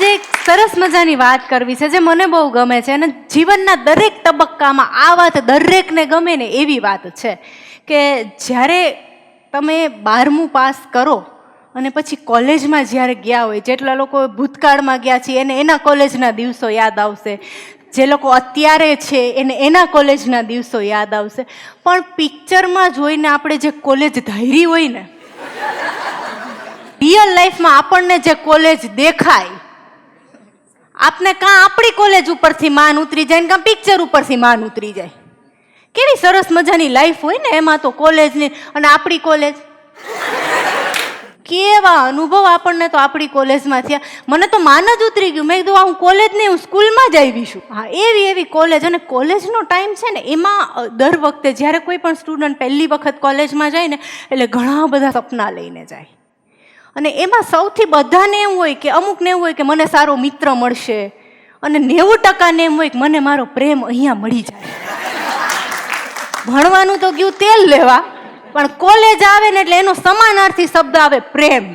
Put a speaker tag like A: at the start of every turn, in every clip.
A: આજે એક સરસ મજાની વાત કરવી છે જે મને બહુ ગમે છે અને જીવનના દરેક તબક્કામાં આ વાત દરેકને ગમે ને એવી વાત છે કે જ્યારે તમે બારમું પાસ કરો અને પછી કોલેજમાં જ્યારે ગયા હોય, જેટલા લોકો ભૂતકાળમાં ગયા છે એને એના કોલેજના દિવસો યાદ આવશે. જે લોકો અત્યારે છે એને એના કોલેજના દિવસો યાદ આવશે. પણ પિક્ચરમાં જોઈને આપણે જે કોલેજ ધારી હોય ને, રિયલ લાઈફમાં આપણને જે કોલેજ દેખાય આપને કાં આપણી કોલેજ ઉપરથી માન ઉતરી જાય ને કાં પિક્ચર ઉપરથી માન ઉતરી જાય? કેવી સરસ મજાની લાઈફ હોય ને એમાં તો કોલેજની અને આપણી કોલેજ કેવા અનુભવ આપણને તો આપણી કોલેજમાં થયા. મને તો માન જ ઉતરી ગયું. મેં કીધું હું કોલેજ નહીં, હું સ્કૂલમાં જ આવી છું. હા, એવી એવી કોલેજ અને કોલેજનો ટાઈમ છે ને, એમાં દર વખતે જ્યારે કોઈ પણ સ્ટુડન્ટ પહેલી વખત કોલેજમાં જાય ને, એટલે ઘણા બધા સપના લઈને જાય. અને એમાં સૌથી બધાને એમ હોય કે અમુકને એવું હોય કે મને સારો મિત્ર મળશે. અને નેવું ટકાને એમ હોય કે મને મારો પ્રેમ અહીંયા મળી જાય. ભણવાનું તો ગયું તેલ લેવા, પણ કોલેજ આવે ને એટલે એનો સમાનાર્થી શબ્દ આવે પ્રેમ.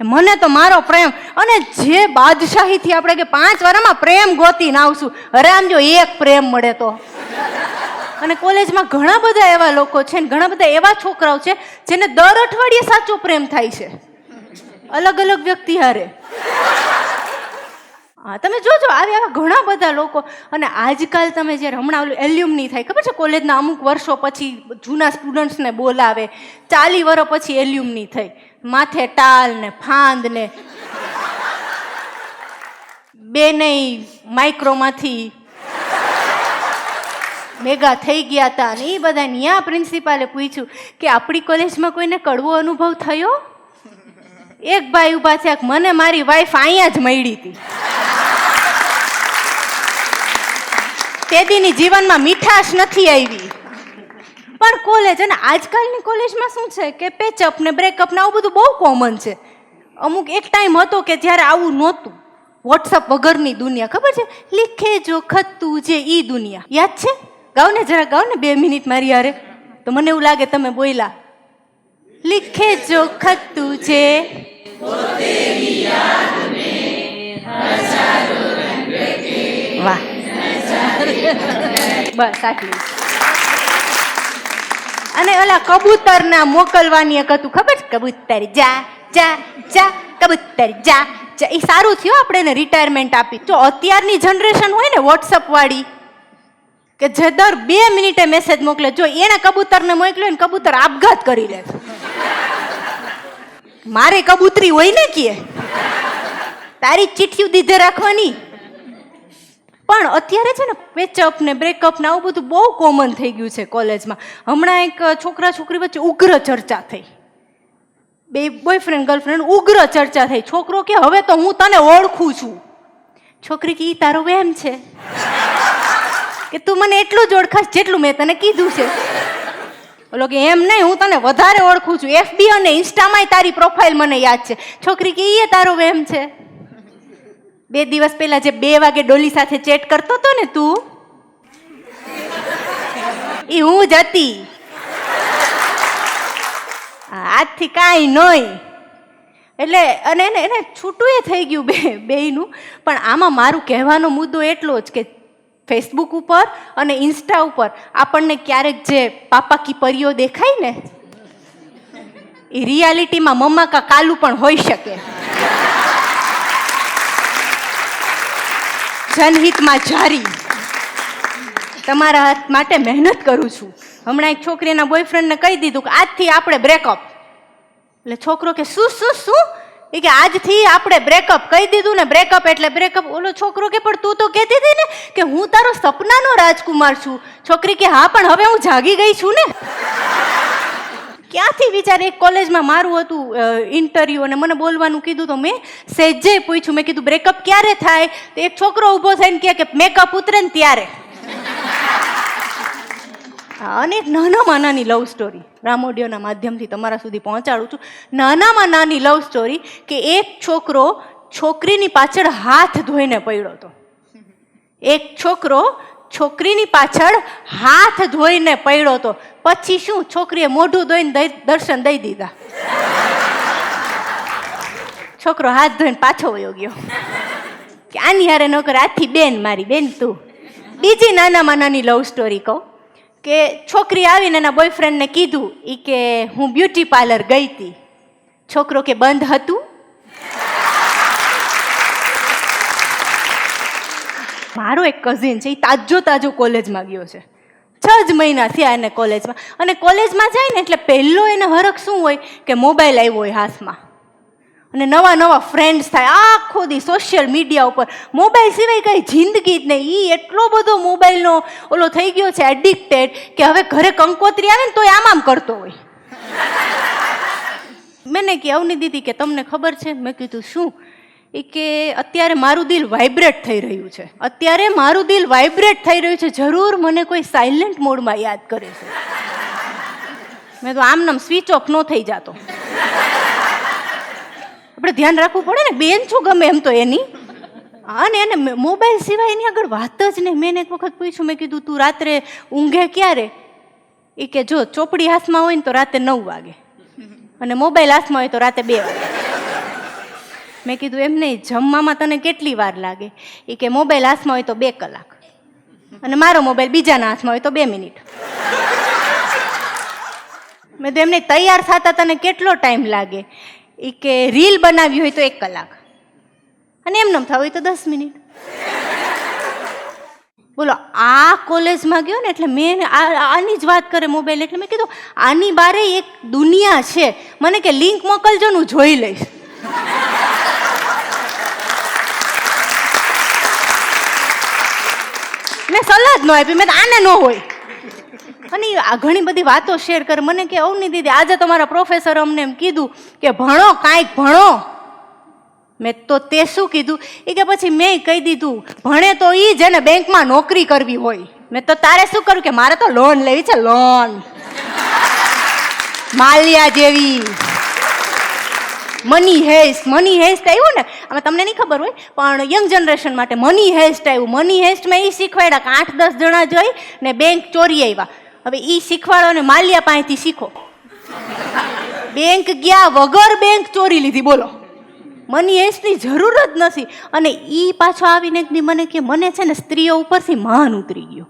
A: મને તો મારો પ્રેમ. અને જે બાદશાહીથી આપણે કે પાંચ વારમાં પ્રેમ ગોતીને આવશું, અરે આમ જો એક પ્રેમ મળે તો. અને કોલેજમાં ઘણા બધા એવા લોકો છે ને ઘણા બધા એવા છોકરાઓ છે જેને દર અઠવાડિયે સાચો પ્રેમ થાય છે. અલગ અલગ વ્યક્તિ હારે. હા, તમે જોજો, આવે આવા ઘણા બધા લોકો. અને આજકાલ તમે જ્યારે હમણાં ઓલું એલ્યુમની થાય, ખબર છે? કોલેજના અમુક વર્ષો પછી જૂના સ્ટુડન્ટ્સને બોલાવે. ચાલી વર્ષ પછી એલ્યુમની થઈ. માથે ટાલ ને ફાંદ ને. બેનેય માઇક્રોમાંથી ભેગા થઈ ગયા હતા અને એ બધા ન્યા પ્રિન્સિપાલે પૂછ્યું કે આપણી કોલેજમાં કોઈને કડવો અનુભવ થયો? એક ભાઈ ઊભા છે મને મારી વાઈફ અહીંયા જ મળી હતી. તેદીની જીવનમાં મીઠાશ નથી આવી. પણ કોલેજ અને આજકાલની કોલેજમાં શું છે કે પેચઅપ ને બ્રેકઅપ ને આવું બધું બહુ કોમન છે. અમુક એક ટાઈમ હતો કે જ્યારે આવું નહોતું. વોટ્સઅપ વગરની દુનિયા, ખબર છે? લીખે જો ખતું જે ઈ દુનિયા. યાદ છે? ગાવ ને જરા ગાઓ ને બે મિનિટ મારી યારે તો મને એવું લાગે તમે બોયલા. લીખે જો ખતું જે વાહ. બસ, આટલું. અને ઓલા કબૂતર ના મોકલવાની એક હતું, ખબર કબૂતર જા જા જા, કબૂતર જા એ સારું થયું આપણે એને રિટાયરમેન્ટ આપી. જો અત્યારની જનરેશન હોય ને વોટ્સઅપ વાળી કે જે દર બે મિનિટે મેસેજ મોકલે, જો એને કબૂતરને મોકલ્યો ને કબૂતર આપઘાત કરી લે. મારે કબૂતરી હોય ને કે? તારી ચીઠ્યું દીધે રાખવાની. પણ અત્યારે છે ને પેચઅપ ને બ્રેકઅપ ને આવું બધું બહુ કોમન થઈ ગયું છે કોલેજમાં. હમણાં એક છોકરા છોકરી વચ્ચે ઉગ્ર ચર્ચા થઈ. બે બોયફ્રેન્ડ ગર્લફ્રેન્ડ ઉગ્ર ચર્ચા થઈ. છોકરો કે, હવે તો હું તને ઓળખું છું. છોકરી કે, ઈ તારો વેમ છે. કે તું મને એટલું જ ઓળખાશ જેટલું મેં તને કીધું છે. ઓલો કે એમ નહીં, હું તને વધારે ઓળખું છું. એફબી અને ઇન્સ્ટામાંય તારી પ્રોફાઇલ મને યાદ છે. છોકરી કે એ તારો વેમ છે? બે દિવસ પહેલા જે બે વાગે ડોલી સાથે ચેટ કરતો હતો ને તું એ હું જ હતી. આજથી કાંઈ નહીં એટલે, અને એને એને છૂટું એ થઈ ગયું બે, બેયનું. પણ આમાં મારું કહેવાનો મુદ્દો એટલો જ કે ફેસબુક ઉપર અને ઇન્સ્ટા ઉપર. આપણને ક્યારેક જે પાપા કી પરીઓ દેખાય ને એ રિયાલિટીમાં મમ્મા કા કાલુ પણ હોઈ શકે. જનહિતમાં જારી. તમારા હાથ માટે મહેનત કરું છું. હમણાં એક છોકરીના બોયફ્રેન્ડને કહી દીધું કે આજથી આપણે બ્રેકઅપ એટલે છોકરો કે, શું શું શું? એ કે આજથી આપણે બ્રેકઅપ કહી દીધું ને બ્રેકઅપ એટલે બ્રેકઅપ ઓલો છોકરો કે, પણ તું તો કહેતી હતી ને કે હું તારો સપનાનો રાજકુમાર છું. છોકરી કે, હા, પણ હવે હું જાગી ગઈ છું ને. ક્યાંથી વિચાર? એક કોલેજમાં મારું હતું ઇન્ટરવ્યુ અને મને બોલવાનું કીધું તો મેં સેજે પૂછ્યું. મેં કીધું બ્રેકઅપ ક્યારે થાય? તો એક છોકરો ઊભો થઈને કે મેકઅપ ઉતરે ને ત્યારે. હા, અને એક નાનામાં નાની લવ સ્ટોરી રામોડિયોના માધ્યમથી તમારા સુધી પહોંચાડું છું. નાનામાં નાની લવ સ્ટોરી કે એક છોકરો છોકરીની પાછળ હાથ ધોઈને પડ્યો હતો. એક છોકરો છોકરીની પાછળ હાથ ધોઈને પડ્યો હતો. પછી શું? છોકરીએ મોઢું ધોઈને દર્શન દઈ દીધા. છોકરો હાથ ધોઈને પાછો વયો ગયો. કે આની હારે નોકર આથી બેન મારી બેન તું. બીજી નાનામાં નાની લવ સ્ટોરી કહું. કે છોકરી આવીને એના બોયફ્રેન્ડને કીધું એ કે હું બ્યુટી પાર્લર ગઈ હતી છોકરો કે બંધ હતું? મારો એક કઝિન છે એ તાજો તાજો કોલેજમાં ગયો છે. છ જ મહિના થયા એને કોલેજમાં અને કોલેજમાં જાય ને એટલે પહેલો એને હરખ શું હોય? કે મોબાઈલ આવ્યો હોય હાથમાં. અને નવા નવા ફ્રેન્ડ્સ થાય. આખો દી સોશિયલ મીડિયા ઉપર. મોબાઈલ સિવાય કંઈ જિંદગી જ નહીં. એ એટલો બધો મોબાઈલનો ઓલો થઈ ગયો છે એડિક્ટેડ કે હવે ઘરે કંકોત્રી આવે ને તો આમ આમ કરતો હોય. મેં કે અવની દીદી કે, તમને ખબર છે? મેં કીધું, શું? એ કે, અત્યારે મારું દિલ વાઇબ્રેટ થઈ રહ્યું છે. અત્યારે મારું દિલ વાઇબ્રેટ થઈ રહ્યું છે? જરૂર મને કોઈ સાયલેન્ટ મોડમાં યાદ કરે છે. મેં તો આમ નામ સ્વિચ ઓફ ન થઈ જાતો. ધ્યાન રાખવું પડે ને? બેન છું ગમે એમ તો એની. અને એને મોબાઈલ સિવાય એની આગળ વાત જ નહીં. મેં એક વખત પૂછ્યું, મેં કીધું, તું રાત્રે ઊંઘે ક્યારે? એ કે, જો, ચોપડી હાથમાં હોય ને તો રાતે નવ વાગે. અને મોબાઈલ હાથમાં હોય તો રાતે બે વાગે. મેં કીધું, એમ નહીં, જમવામાં તને કેટલી વાર લાગે? એ કે, મોબાઈલ હાથમાં હોય તો બે કલાક. અને મારો મોબાઈલ બીજાના હાથમાં હોય તો બે મિનિટ. મેં તો એમને તૈયાર થતા તને કેટલો ટાઈમ લાગે? એ કે રીલ બનાવી હોય તો એક કલાક. અને એમ થવું હોય તો દસ મિનિટ. બોલો, આ કોલેજમાં ગયો ને એટલે મેં આની જ વાત કરે મોબાઈલ એટલે મેં કીધું, આની બારે એક દુનિયા છે. મને કે લિંક મોકલજો હું જોઈ લઈશ. મેં સલાહ જ ન આપી. મેં આને ન હોય. અને આ ઘણી બધી વાતો શેર કરે. મને કે, અવની દીદી, આજે તમારા પ્રોફેસર અમને એમ કીધું કે, ભણો, કાંઈક ભણો. મેં તો તે શું કીધું? એ કે પછી મેં કહી દીધું, ભણે તો એ જેને બેંકમાં નોકરી કરવી હોય. મેં તો તારે શું કર્યું કે, મારે તો લોન લેવી છે લોન માલિયા જેવી. મની હેસ્ટ મની હેસ્ટ આવ્યું ને? આમાં તમને નહીં ખબર હોય, પણ યંગ જનરેશન માટે મની હેસ્ટ આવ્યું. મની હેસ્ટમાં એ શીખવાડ્યા કે આઠ દસ જણા જોઈ ને બેંક ચોરી આવ્યા. હવે એ શીખવાડો ને માલ્યા પાસેથી શીખો. બેંક ગયા, વગર બેંક ચોરી લીધી, બોલો. મની એસની જરૂર જ નથી. અને એ પાછો આવીને મને કે, મને છે ને સ્ત્રીઓ ઉપરથી માન ઉતરી ગયો.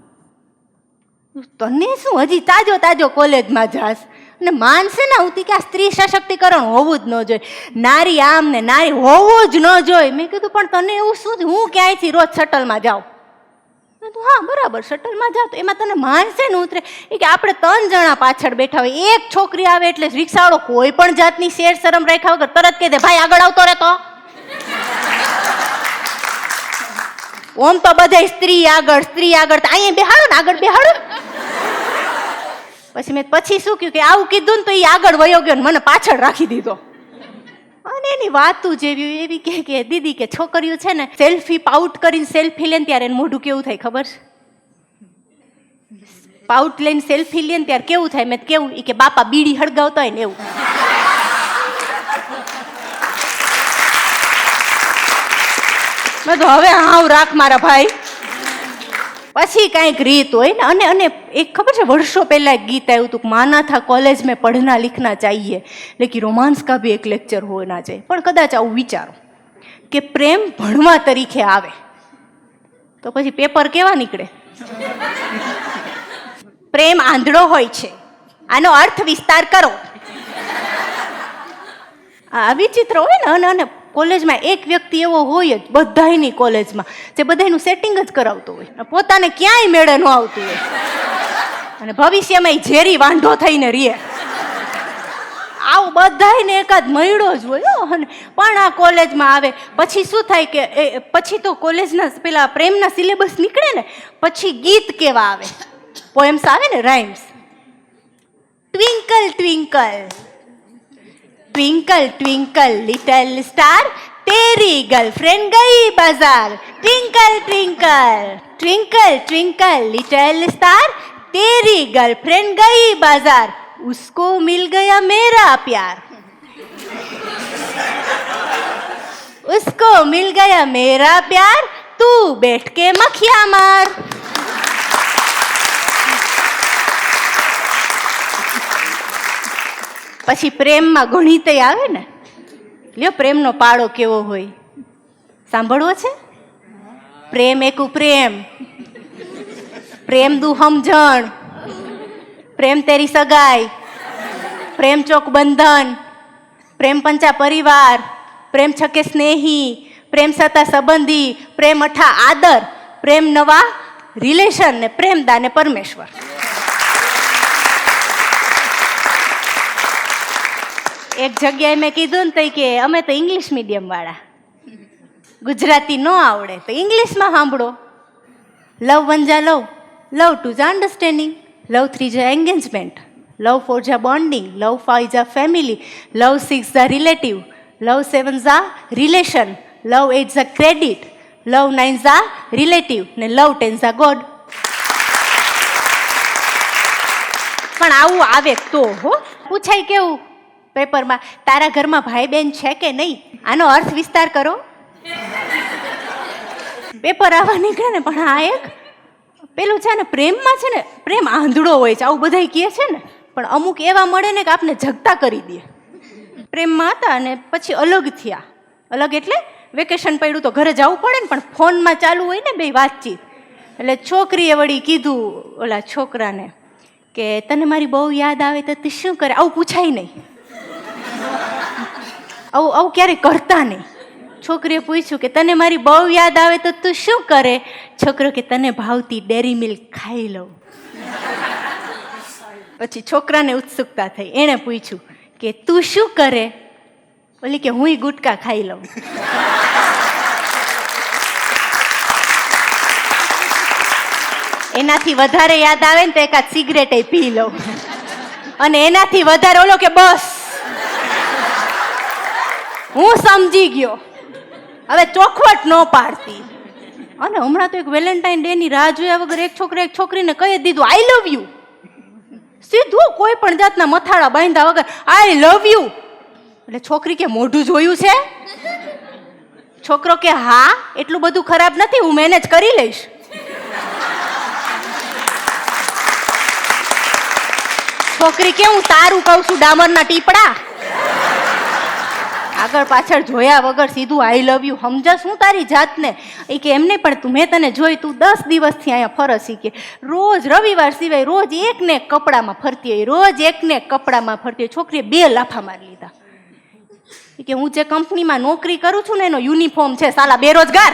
A: તને શું? હજી તાજો તાજો કોલેજમાં જાસ અને માનશે ને આવતી કે આ સ્ત્રી સશક્તિકરણ હોવું જ ન જોઈએ. નારી આમ ને નારી હોવું જ ન જોઈએ. મેં કીધું, પણ તને એવું શું હું ક્યાંયથી રોજ શટલમાં જાઉં? મેં હા, બરાબર, શટલમાં જાવ તો એમાં તને માનશે ને ઉતરે. એ કે આપણે ત્રણ જણા પાછળ બેઠા હોય. એક છોકરી આવે એટલે રિક્ષાવાળો કોઈ પણ જાતની શેર શરમ રાખ્યા વગર તરત કહી દે ભાઈ, આગળ આવતો રહેતો ઓમ તો બધા સ્ત્રી આગળ સ્ત્રી આગળ. અહીંયા બેહાડો ને, આગળ બેહાડો. પછી મેં પછી શું કહ્યું કે, આવું કીધું ને તો એ આગળ વયો ગયો ને મને પાછળ રાખી દીધો. અને એની વાતું જેવી એવી કે કે દીદી કે છોકરીઓ છે ને સેલ્ફી પાઉટ કરીને સેલ્ફી લે ત્યારે એનું મોઢું કેવું થાય ખબર? છે પાઉટ લઈને સેલ્ફી લે ત્યારે કેવું થાય? મેં કેવું કે બાપા બીડી હળગાવતા હોય ને એવું. મેં તો હવે હાવ રાખ મારા ભાઈ. પછી કાંઈક રીત હોય ને, અને અને એક ખબર છે, વર્ષો પહેલાં એક ગીત આવ્યું હતું માના થા કોલેજ મેં પઢના લિખના ચાહીએ લેકિન રોમાન્સ કા બી એક લેક્ચર હોના જાય. પણ કદાચ આવું વિચારો કે પ્રેમ ભણવા તરીકે આવે. તો પછી પેપર કેવા નીકળે? પ્રેમ આંધળો હોય છે. આનો અર્થ વિસ્તાર કરો. આ વિચિત્ર હોય ને અને કોલેજમાં એક વ્યક્તિ એવો હોય જ બધાયની કોલેજમાં, જે બધાયનું સેટિંગ જ કરાવતો હોય. પોતાને ક્યાંય મેળે ન આવતું હોય. અને ભવિષ્યમાં એ ઝેરી વાંઢો થઈને રીએ આવું બધાયને એકાદ મળ્યો જ હોય અને પણ આ કોલેજમાં આવે. પછી શું થાય કે એ, પછી તો કોલેજના પેલા પ્રેમના સિલેબસ નીકળે ને, પછી ગીત કેવા આવે. પોએમ્સ આવે ને rhymes twinkle twinkle twinkle twinkle little star तेरी गर्लफ्रेंड गई बाज़ार twinkle twinkle twinkle twinkle little star तेरी गर्लफ्रेंड गई बाज़ार उसको मिल गया मेरा प्यार। उसको मिल गया मेरा प्यार। तू बैठ के मखिया मार। પછી પ્રેમમાં ગણિતય આવે ને? લ્યો, પ્રેમનો પાળો કેવો હોય? સાંભળવો છે? પ્રેમ એકુ પ્રેમ પ્રેમ દુ સમજણ પ્રેમ તેરી સગાઈ. પ્રેમ ચોક બંધન. પ્રેમ પંચા પરિવાર. પ્રેમ છકે સ્નેહી. પ્રેમ સતા સંબંધી. પ્રેમ અઠા આદર. પ્રેમ નવા રિલેશન ને પ્રેમ દાને પરમેશ્વર. એક જગ્યાએ મેં કીધું ને તઈ કે, અમે તો ઇંગ્લિશ મીડિયમવાળા ગુજરાતી ન આવડે. તો ઇંગ્લિશમાં સાંભળો. લવ વન જા લવ લવ ટુ ઝ અન્ડરસ્ટેન્ડિંગ લવ થ્રી ઝ એન્ગેજમેન્ટ લવ ફોર ઝા બોન્ડિંગ લવ ફાઈવ ઝા ફેમિલી લવ સિક્સ ઝા રિલેટિવ લવ સેવન ઝા રિલેશન લવ એટ ઝા ક્રેડિટ લવ નાઇન ઝા રિલેટિવ ને લવ ટેન ઝા ગોડ પણ આવું આવે તો, હો. પૂછાય કેવું? પેપરમાં, તારા ઘરમાં ભાઈ બહેન છે કે નહીં? આનો અર્થ વિસ્તાર કરો. પેપર આવવા નીકળે ને, પણ આ એક, પેલું છે ને, પ્રેમમાં છે ને, પ્રેમ આંધળો હોય છે, આવું બધા કહે છે ને, પણ અમુક એવા મળે ને કે આપને જગતા કરી દે. પ્રેમમાં હતા અને પછી અલગ થયા. અલગ એટલે વેકેશન પડ્યું તો ઘરે જવું પડે ને, પણ ફોનમાં ચાલુ હોય ને બે વાતચીત. એટલે છોકરીએ વળી કીધું, ઓલા છોકરાને કે, તને મારી બહુ યાદ આવે તો તું શું કરે? આવું પૂછાય નહીં. આવું આવું ક્યારેય કરતા નહીં. છોકરીએ પૂછ્યું કે તને મારી બહુ યાદ આવે તો તું શું કરે? છોકરો કે તને ભાવતી ડેરી મિલ્ક ખાઈ લઉં. પછી છોકરાને ઉત્સુકતા થઈ. એણે પૂછ્યું કે તું શું કરે? ઓલી કે હુંય ગુટકા ખાઈ લઉં. એનાથી વધારે યાદ આવે ને તો એકાદ સિગરેટ પી લઉં. અને એનાથી વધારે ઓલો કે બસ. હું સમજી ગયો. હવે ચોખવટ ન પાડતી. અને હમણાં તો એક વેલેન્ટાઇન ડે ની રાહ જોયા વગર એક છોકરા એક છોકરીને કહી દીધું આઈ લવ યુ સીધું કોઈ પણ જાતના મથાળા બાંધ્યા વગર આઈ લવ યુ એટલે છોકરી કે, મોઢું જોયું છે? છોકરો કે, હા, એટલું બધું ખરાબ નથી, હું મેનેજ કરી લઈશ. છોકરી કે, હું તારું કહું છું, ડામરના ટીપડા. આગળ પાછળ જોયા વગર સીધું આઈ લવ યુ સમજસ હું તારી જાતને? એ કે એમને પણ તું, મેં તને જોઈ તું દસ દિવસથી અહીંયા ફરસી કે રોજ રવિવાર સિવાય રોજ એકને કપડામાં ફરતી હોય, રોજ એકને કપડામાં ફરતી હોય. છોકરીએ બે લાફા મારી લીધા. કે હું જે કંપનીમાં નોકરી કરું છું ને, એનો યુનિફોર્મ છે, સાલા બેરોજગાર.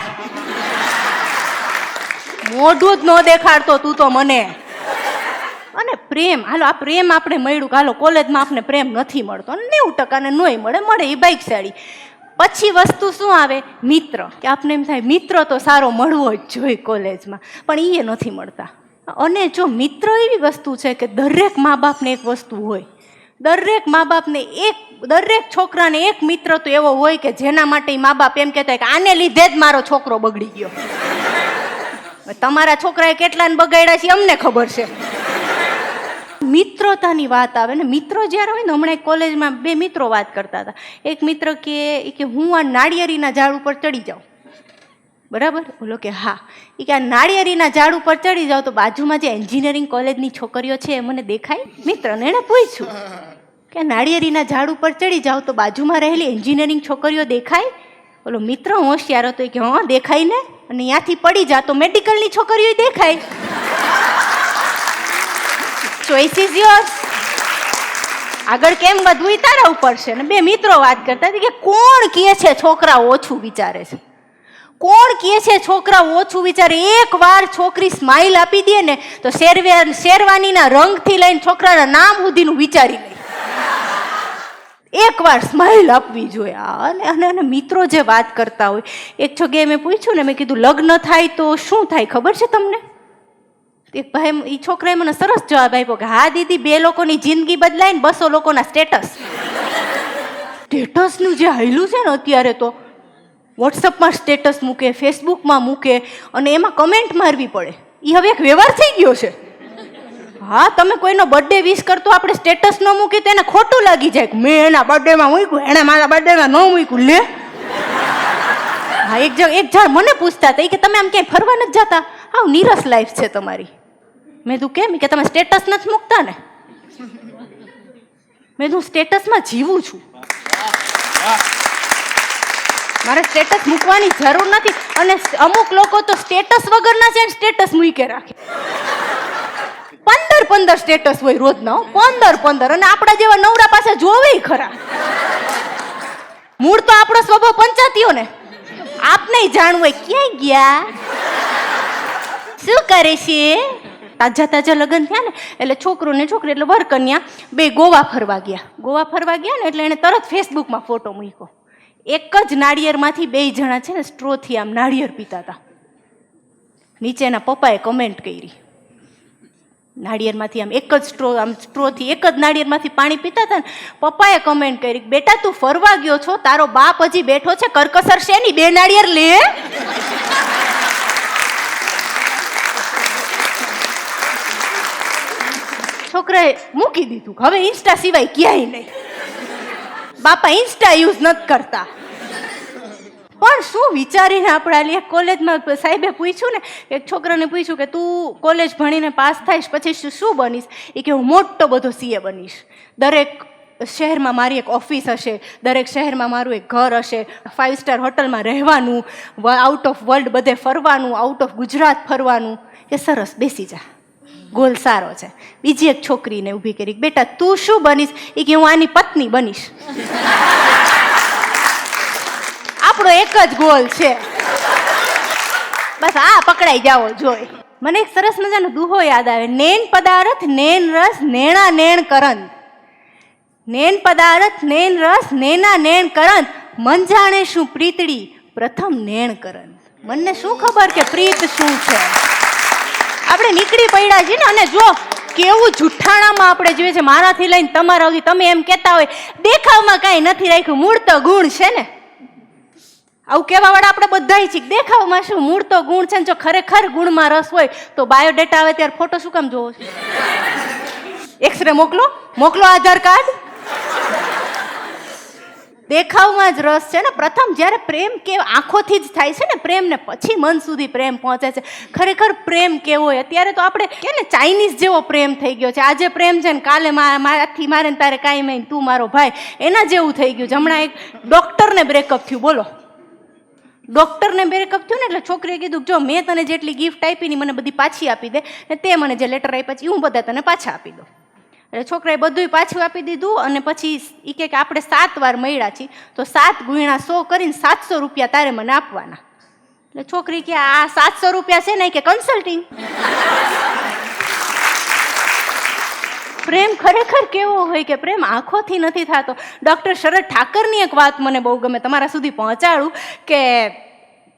A: મોઢું જ ન દેખાડતો તું તો મને. અને પ્રેમ, હાલો, આ પ્રેમ આપણે મળ્યું કે હાલો, કોલેજમાં આપણે પ્રેમ નથી મળતો. નેવું ટકાને નોય મળે મળે એ બાઇક સાડી. પછી વસ્તુ શું આવે? મિત્ર. કે આપણે એમ થાય, મિત્ર તો સારો મળવો જ જોઈએ કોલેજમાં. પણ એ નથી મળતા. અને જો મિત્ર એવી વસ્તુ છે કે દરેક મા બાપને એક વસ્તુ હોય. દરેક મા બાપને એક, દરેક છોકરાને એક મિત્ર તો એવો હોય કે જેના માટે મા બાપ એમ કહેતા કે આને લીધે જ મારો છોકરો બગડી ગયો. તમારા છોકરાએ કેટલાને બગાડ્યા છે અમને ખબર છે. મિત્રતાની વાત આવે ને, મિત્રો જ્યારે હોય ને, હમણાં કોલેજમાં બે મિત્રો વાત કરતા હતા. એક મિત્ર કે એ કે, હું આ નાળિયેરીના ઝાડ ઉપર ચડી જાઉં. બરાબર? બોલો કે, હા. એ કે, આ નાળિયેરીના ઝાડ ઉપર ચડી જાઉં તો બાજુમાં જે એન્જિનિયરિંગ કોલેજની છોકરીઓ છે, એ મને દેખાય? મિત્રને એણે પૂછ્યું કે નાળિયેરીના ઝાડ ઉપર ચડી જાઉં તો બાજુમાં રહેલી એન્જિનિયરિંગ છોકરીઓ દેખાય? બોલો મિત્ર હોશિયાર હતો કે, હા, દેખાય ને. અને ત્યાંથી પડી જા તો મેડિકલની છોકરીઓ દેખાય. ચોઈસ ઇઝ યોર્સ આગળ કેમ વધવું ઈ તારા ઉપર છે ને બે મિત્રો વાત કરતા કે કોણ કહે છે છોકરા ઓછું વિચારે છે? કોણ કહે છે છોકરા ઓછું વિચારે? એક વાર છોકરી સ્માઇલ આપી દે ને તો શેરવે શેરવાનીના રંગથી લઈને છોકરાના નામ સુધીનું વિચારી લે. એકવાર સ્માઇલ આપવી જોઈએ. અને અને મિત્રો જે વાત કરતા હોય, એક જગ્યાએ મેં પૂછ્યું ને, મેં કીધું, લગ્ન થાય તો શું થાય? ખબર છે તમને? એક ભાઈ એ છોકરાએ મને સરસ જવાબ આપ્યો કે, હા દીદી, બે લોકોની જિંદગી બદલાય ને બસો લોકોના સ્ટેટસ સ્ટેટસનું જે હાયલું છે ને અત્યારે તો વોટ્સઅપમાં સ્ટેટસ મૂકે ફેસબુકમાં મૂકે, અને એમાં કમેન્ટ મારવી પડે. એ હવે એક વ્યવહાર થઈ ગયો છે. હા, તમે કોઈનો બર્થડે વિશ કરતો આપણે સ્ટેટસ ન મૂકી તો એને ખોટું લાગી જાય મેં એના બર્થડેમાં મૂક્યું, એને મારા બર્થડેમાં ન મૂક્યું, લે. હા, એક જણ એક જણ મને પૂછતા હતા કે, તમે આમ ક્યાંય ફરવા નથી જતા? હા નીરસ લાઈફ છે તમારી. મેં તું કેમ? કે તમે સ્ટેટસ નથી મૂકતા ને મેં તું સ્ટેટસમાં જીવું છું. મારે સ્ટેટસ મૂકવાની જરૂર નથી અને અમુક લોકો તો સ્ટેટસ વગરના છે સ્ટેટસ મૂકે રાખે. પંદર પંદર સ્ટેટસ હોય રોજના પંદર પંદર. અને આપણા જેવા નવરા પાસે જોવે ખરા. મૂળ તો આપણો સ્વભાવ પંચાતીઓ ને. આપને જાણવું હોય ક્યાંય ગયા? શું કરે છે? તાજા તાજા લગ્ન થયા ને, એટલે છોકરો ને છોકરી, એટલે વરકન્યા બે ગોવા ફરવા ગયા. ગોવા ફરવા ગયા ને, એટલે એને તરત ફેસબુકમાં ફોટો મૂક્યો. એક જ નાળિયેરમાંથી બે જણા છે ને સ્ટ્રોથી આમ નાળિયેર પીતા હતા. નીચેના પપ્પાએ કમેન્ટ કરી. નાળિયેરમાંથી આમ એક જ સ્ટ્રો, આમ સ્ટ્રોથી એક જ નાળિયેરમાંથી પાણી પીતા હતા ને, પપ્પાએ કમેન્ટ કરી, બેટા, તું ફરવા ગયો છો? તારો બાપ હજી બેઠો છે, કરકસર શેની? બે નાળિયેર લે. છોકરાએ મૂકી દીધું હવે ઇન્સ્ટા સિવાય ક્યાંય નહીં. બાપા ઇન્સ્ટા યુઝ નથી કરતા. પણ શું વિચારીને આપણે એક કોલેજમાં સાહેબે પૂછ્યું ને, એક છોકરાને પૂછ્યું કે તું કોલેજ ભણીને પાસ થઈશ પછી શું- શું બનીશ? એ કે હું મોટો બધો સીએ બનીશ. દરેક શહેરમાં મારી એક ઓફિસ હશે, દરેક શહેરમાં મારું એક ઘર હશે ફાઇવ સ્ટાર હોટલમાં રહેવાનું આઉટ ઓફ વર્લ્ડ બધે ફરવાનું આઉટ ઓફ ગુજરાત ફરવાનું. એ સરસ બેસી જા. ગોલ સારો છે. બીજી એક છોકરીને ઊભી કરી બેટા, તું શું બનીશ? એ કે, હું આની પત્ની બનીશ. આપણો એક જ ગોલ છે. બસ આ પકડાઈ જાઓ, જોઈ. મને એક સરસ મજાનો દુહો યાદ આવે. નેન પદાર્થ, નેન રસ, નેણા નેણ કરંત નેન પદાર્થ, નેન રસ, નેના નેણ કરંત મન જાણે શું પ્રીતડી, પ્રથમ નેણ કરંત મને શું ખબર કે પ્રીત શું છે? આપણે નીકળી પડ્યા છીએ ને, અને જો કેવું જુઠ્ઠાણામાં આપણે જોઈએ છે મારાથી લઈને તમારા સુધી તમે એમ કહેતા હોય, દેખાવમાં કાંઈ નથી રાખ્યું, મૂળ તો ગુણ છે ને. આવું કહેવાવાળા આપણે બધાય છીએ દેખાવમાં શું, મૂળ તો ગુણ છે ને, જો ખરેખર ગુણમાં રસ હોય, તો બાયોડેટા આવે ત્યારે ફોટો શું કામ જોવો છો? એક્સરે મોકલો. મોકલો આધાર કાર્ડ. દેખાવમાં જ રસ છે ને? પ્રથમ જ્યારે પ્રેમ કે આંખોથી જ થાય છે ને પ્રેમ ને પછી મન સુધી પ્રેમ પહોંચે છે. ખરેખર પ્રેમ કેવો હોય? અત્યારે તો આપણે કે ને ચાઇનીઝ જેવો પ્રેમ થઈ ગયો છે. આજે પ્રેમ છે ને કાલે મારાથી મારે ને તારે કાંઈ નહીં. તું મારો ભાઈ. એના જેવું થઈ ગયું છે. હમણાં એક ડૉક્ટરને બ્રેકઅપ થયું. બોલો. ડૉક્ટરને બ્રેકઅપ થયું ને એટલે છોકરીએ કીધું જો મેં તને જેટલી ગિફ્ટ આપી ને મને બધી પાછી આપી દે ને તે મને જે લેટર આપ્યા છે એ હું બધા તને પાછા આપી દઉં. એટલે છોકરાએ બધુંય પાછું આપી દીધું અને પછી એ કે આપણે સાત વાર મળ્યા છીએ, તો સાત ગુણ્યા સો કરીને સાતસો રૂપિયા તારે મને આપવાના. એટલે છોકરી કે આ સાતસો રૂપિયા છે ને કે કન્સલ્ટિંગ પ્રેમ ખરેખર કેવો હોય કે પ્રેમ આંખોથી નથી થતો. ડૉક્ટર શરદ ઠાકરની એક વાત મને બહુ ગમે, તમારા સુધી પહોંચાડું કે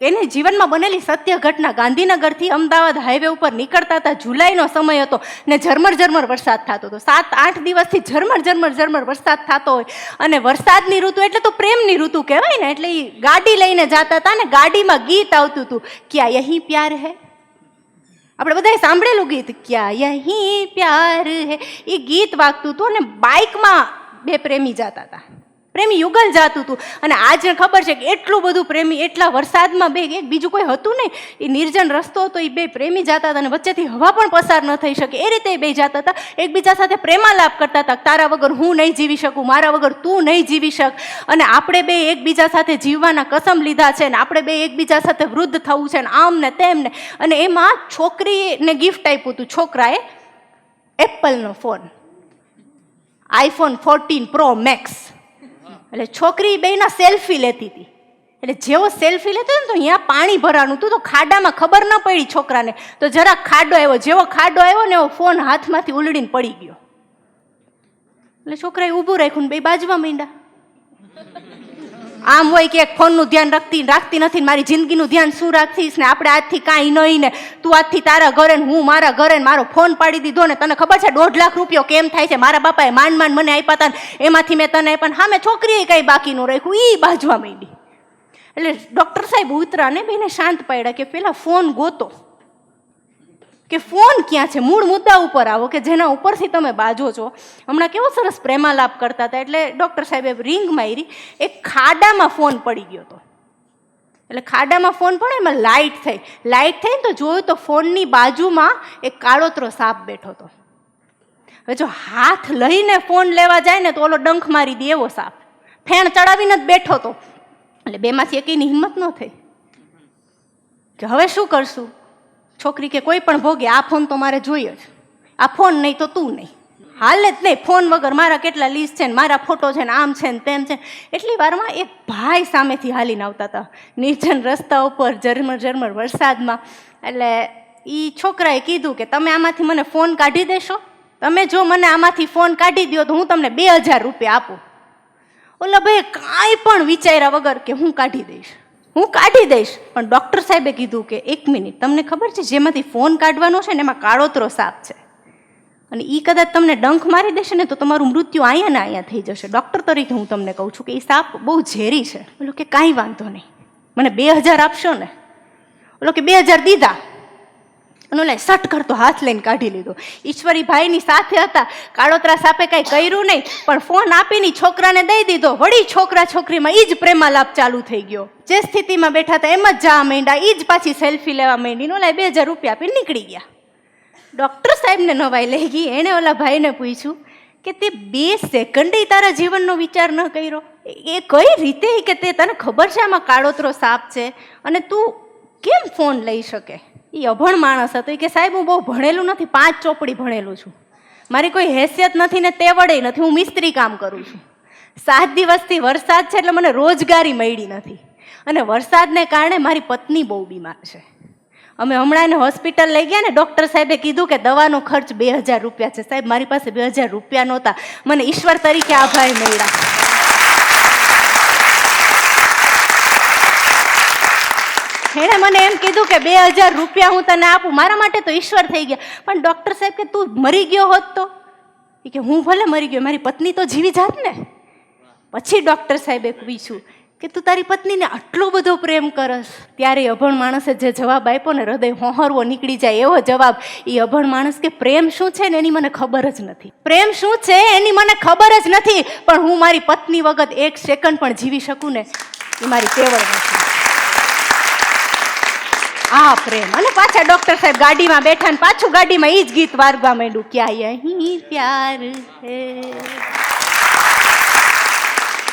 A: એને જીવનમાં બનેલી સત્ય ઘટના ગાંધીનગરથી અમદાવાદ હાઈવે ઉપર નીકળતા હતા. જુલાઈનો સમય હતો ને ઝરમર ઝરમર વરસાદ થતો હતો. સાત, આઠ દિવસથી ઝરમર ઝરમર ઝરમર વરસાદ થતો હોય. અને વરસાદની ઋતુ એટલે તો પ્રેમની ઋતુ કહેવાય ને, એટલે એ ગાડી લઈને જતા હતા ને ગાડીમાં ગીત આવતું હતું. ક્યાં યહી પ્યાર હે? આપણે બધાએ સાંભળેલું ગીત, ક્યાં યહી પ્યાર હે? એ ગીત વાગતું હતું અને બાઇકમાં બે પ્રેમી જતા હતા. પ્રેમી યુગલ જાતું હતું અને આજે ખબર છે કે એટલું બધું પ્રેમી એટલા વરસાદમાં બે એક બીજું કોઈ હતું નહીં. એ નિર્જન રસ્તો હતો, એ બે પ્રેમી જતા હતા અને વચ્ચેથી હવા પણ પસાર ન થઈ શકે. એ રીતે બે જતા હતા. એકબીજા સાથે પ્રેમાલાપ કરતા હતા તારા વગર હું નહીં જીવી શકું, મારા વગર તું નહીં જીવી શક. અને આપણે બે એકબીજા સાથે જીવવાના કસમ લીધા છે ને આપણે બે એકબીજા સાથે વૃદ્ધ થવું છે ને આમ ને તેમ ને અને એમાં છોકરીને ગિફ્ટ આપ્યું હતું. છોકરાએ એપલનો phone iPhone fourteen pro max એટલે છોકરી બેના સેલ્ફી લેતી હતી. એટલે જેવો સેલ્ફી લેતો ને તો અહીંયા પાણી ભરાનું હતું. તો ખાડામાં ખબર ન પડી છોકરાને. તો જરાક ખાડો આવ્યો. જેવો ખાડો આવ્યો ને એવો ફોન હાથમાંથી ઉલડીને પડી ગયો. એટલે છોકરાએ ઊભું રાખ્યું ને બે બાજવા માંડ્યા. આમ હોય કે ફોનનું ધ્યાન રાખતી રાખતી નથી મારી જિંદગીનું ધ્યાન શું રાખીશ ને આપણે આજથી કાંઈ નહીં ને તું આજથી તારા ઘરે ને હું મારા ઘરે ને મારો ફોન પાડી દીધો ને તને ખબર છે દોઢ લાખ રૂપિયો કેમ થાય છે? મારા બાપાએ માંડ માંડ મને આપ્યા હતા એમાંથી મેં તને આપ્યા ને હા, મેં છોકરીએ કાંઈ બાકી ન રાખ્યું એ બાજવા માંડી. એટલે ડૉક્ટર સાહેબ ઉતરાને બેને શાંત પાડ્યા કે પેલા ફોન ગોતો. કે ફોન ક્યાં છે? મૂળ મુદ્દા ઉપર આવો કે જેના ઉપરથી તમે બાજો છો. હમણાં કેવો સરસ પ્રેમાલાપ કરતા હતા. એટલે ડૉક્ટર સાહેબે રિંગ મારી. એક ખાડામાં ફોન પડી ગયો હતો. એટલે ખાડામાં ફોન પડે એમાં લાઇટ થઈ. લાઇટ થઈને તો જોયું તો ફોનની બાજુમાં એક કાળોતરો સાપ બેઠો હતો. હવે જો હાથ લઈને ફોન લેવા જાય ને તો ઓલો ડંખ મારી દે એવો સાપ. ફેણ ચડાવીને જ બેઠો હતો. એટલે બેમાંથી એકની હિંમત ન થઈ. કે હવે શું કરશું? છોકરી કે કોઈ પણ ભોગે, આ ફોન તો મારે જોઈએ જ આ ફોન નહીં તો તું નહીં. હાલે જ નહીં, ફોન વગર મારા કેટલા લિસ્ટ છે ને, મારા ફોટો છે ને, આમ છે ને, તેમ છે એટલી વારમાં એક ભાઈ સામેથી હાલીને આવતા હતા. નિર્જન રસ્તા ઉપર, ઝરમર ઝરમર વરસાદમાં. એટલે એ છોકરાએ કીધું કે, તમે આમાંથી મને ફોન કાઢી દેશો? તમે જો મને આમાંથી ફોન કાઢી દો તો હું તમને બે હજાર રૂપિયા આપું. ઓલા ભાઈ કાંઈ પણ વિચાર્યા વગર કે હું કાઢી દઈશ. હું કાઢી દઈશ. પણ ડૉક્ટર સાહેબે કીધું કે એક મિનિટ, તમને ખબર છે, જેમાંથી ફોન કાઢવાનો છે ને એમાં કાળોતરો સાપ છે. અને એ કદાચ તમને ડંખ મારી દેશે ને તો તમારું મૃત્યુ અહીંયા ને અહીંયા થઈ જશે. ડૉક્ટર તરીકે હું તમને કહું છું કે એ સાપ બહુ ઝેરી છે. બોલો કે કાંઈ વાંધો નહીં. મને બે હજાર આપશો ને? બોલો કે બે હજાર દીધા. અને સટ કરતો, હાથ લઈને કાઢી લીધો. ઈશ્વરીભાઈની સાથે હતા, કાળોતરા સાપે કાંઈ કર્યું નહીં, પણ ફોન આપીને છોકરાને દઈ દીધો. વળી છોકરા છોકરીમાં એ જ પ્રેમાલાપ ચાલુ થઈ ગયો. જે સ્થિતિમાં બેઠા હતા, એમ જ જવા માંડ્યા એ જ પાછી સેલ્ફી લેવા માંડી. ઓલા બે હજાર રૂપિયા આપીને નીકળી ગયા. ડૉક્ટર સાહેબને નવાઈ લઈ ગઈ. એણે ઓલા ભાઈને પૂછ્યું કે તે બે સેકન્ડે તારા જીવનનો વિચાર ન કર્યો? એ કઈ રીતે? કે તે તને ખબર છે આમાં કાળોતરો સાપ છે? અને તું કેમ ફોન લઈ શકે? એ અભણ માણસ હતો. એ કે, સાહેબ, હું બહુ ભણેલું નથી, પાંચ ચોપડી ભણેલું છું. મારી કોઈ હેસિયત નથી ને તે વડે નથી, હું મિસ્ત્રી કામ કરું છું. સાત દિવસથી વરસાદ છે એટલે મને રોજગારી મળી નથી. અને વરસાદને કારણે મારી પત્ની બહુ બીમાર છે. અમે હમણાં એને હોસ્પિટલ લઈ ગયા ને, ડૉક્ટર સાહેબે કીધું કે દવાનો ખર્ચ બે હજાર રૂપિયા છે. સાહેબ, મારી પાસે બે હજાર રૂપિયા નહોતા. મને ઈશ્વર તરીકે આભાર મળ્યા. એણે મને એમ કીધું કે બે હજાર રૂપિયા હું તને આપું. મારા માટે તો ઈશ્વર થઈ ગયા. પણ ડૉક્ટર સાહેબ કે તું મરી ગયો હોત તો? એ કે હું ભલે મરી ગયો, મારી પત્ની તો જીવી જાત ને. પછી ડૉક્ટર સાહેબે પૂછ્યું કે તું તારી પત્નીને આટલો બધો પ્રેમ કરસ? ત્યારે અભણ માણસે જે જવાબ આપ્યો ને હૃદય હોહરવો નીકળી જાય એવો જવાબ એ અભણ માણસ કે પ્રેમ શું છે ને એની મને ખબર જ નથી. પ્રેમ શું છે એની મને ખબર જ નથી, પણ હું મારી પત્ની વગર એક સેકન્ડ પણ જીવી શકું ને એ મારી કેવળ નથી આ પ્રેમ અને પાછા ડોક્ટર સાહેબ ગાડીમાં બેઠા ને પાછું ગાડીમાં એ જ ગીત વારવા માંડ્યું. ક્યાં અહીં પ્યાર છે.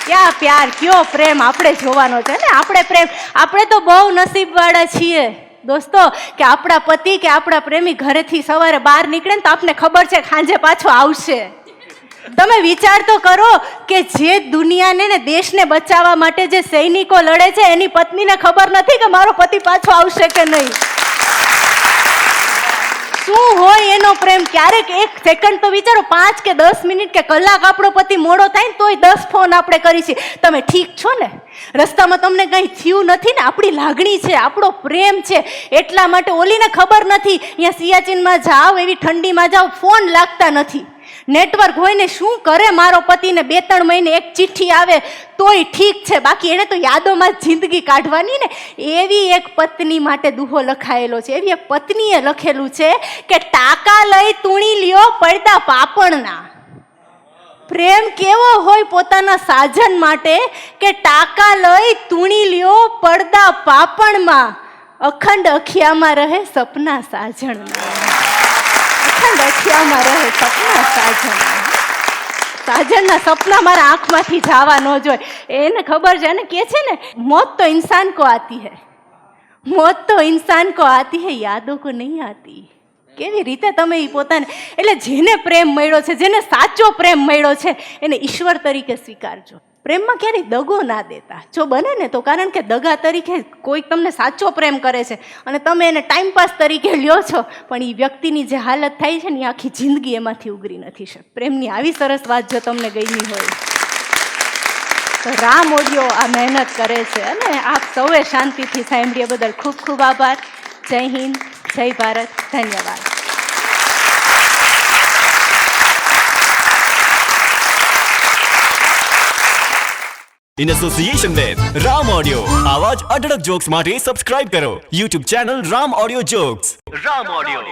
A: ક્યાં પ્યાર, કયો પ્રેમ આપણે જોવાનો છે ને? આપણે પ્રેમ, આપણે તો બહુ નસીબવાળા છીએ. દોસ્તો, કે આપણા પતિ કે આપણા પ્રેમી ઘરેથી સવારે બહાર નીકળે ને તો આપને ખબર છે કે સાંજે પાછો આવશે. તમે વિચાર તો કરો કે જે દુનિયાને ને દેશને બચાવવા માટે જે સૈનિકો લડે છે, એની પત્નીને ખબર નથી કે મારો પતિ પાછો આવશે કે નહીં. શું હોય એનો પ્રેમ? ક્યારેક એક સેકન્ડ તો વિચારો, પાંચ કે દસ મિનિટ કે કલાક આપણો પતિ મોડો થાય ને તોય દસ ફોન આપણે કરી છીએ તમે ઠીક છો ને? રસ્તામાં તમને કંઈ થયું નથી ને? આપણી લાગણી છે, આપણો પ્રેમ છે. એટલા માટે ઓલીને ખબર નથી. અહીંયા સિયાચીનમાં જાઓ, એવી ઠંડીમાં જાઓ, ફોન લાગતા નથી. નેટવર્ક હોય ને શું કરે મારો પતિને બે ત્રણ મહિને એક ચિઠ્ઠી આવે તોય ઠીક છે. બાકી એને તો યાદોમાં જિંદગી કાઢવાની ને. એવી એક પત્ની માટે દુહો લખાયેલો છે. એવી એક પત્નીએ લખેલું છે કે ટાકા લઈ તુણી લ્યો પડદા પાપણના. પ્રેમ કેવો હોય પોતાના સાજન માટે કે ટાકા લઈ તુણી લ્યો પડદા પાપણમાં. અખંડ અખિયામાં રહે સપના સાજણમાં અખિયામાં રહે સપના સાજન સાજનના સપના મારા આંખમાંથી જવા ન જોઈએ એને ખબર છે ને કે છે ને, મોત તો ઇન્સાન કો આતી હૈ. મોત તો ઇન્સાન કો આતી હૈ, યાદો કો નહીં આતી. કેવી રીતે તમે એ પોતાને, એટલે જેને પ્રેમ મળ્યો છે, જેને સાચો પ્રેમ મળ્યો છે, એને ઈશ્વર તરીકે સ્વીકારજો. પ્રેમમાં ક્યારેય દગો ના દેતા. જો બને ને તો કારણ કે દગા તરીકે કોઈક તમને સાચો પ્રેમ કરે છે અને તમે એને ટાઈમપાસ તરીકે લ્યો છો, પણ એ વ્યક્તિની જે હાલત થાય છે ને એ આખી જિંદગી એમાંથી ઉગરી નથી શકે પ્રેમની આવી સરસ વાત જો તમને ગમી હોય. તો રામ ઓડિયો આ મહેનત કરે છે અને આપ સૌએ શાંતિથી સાંભળ્યા બદલ ખૂબ ખૂબ આભાર. જય હિન્દ, જય ભારત. ધન્યવાદ.
B: In association with Ram Audio આવા જ અઢળક જોક્સ માટે સબસ્ક્રાઇબ કરો YouTube channel Ram audio jokes Ram audio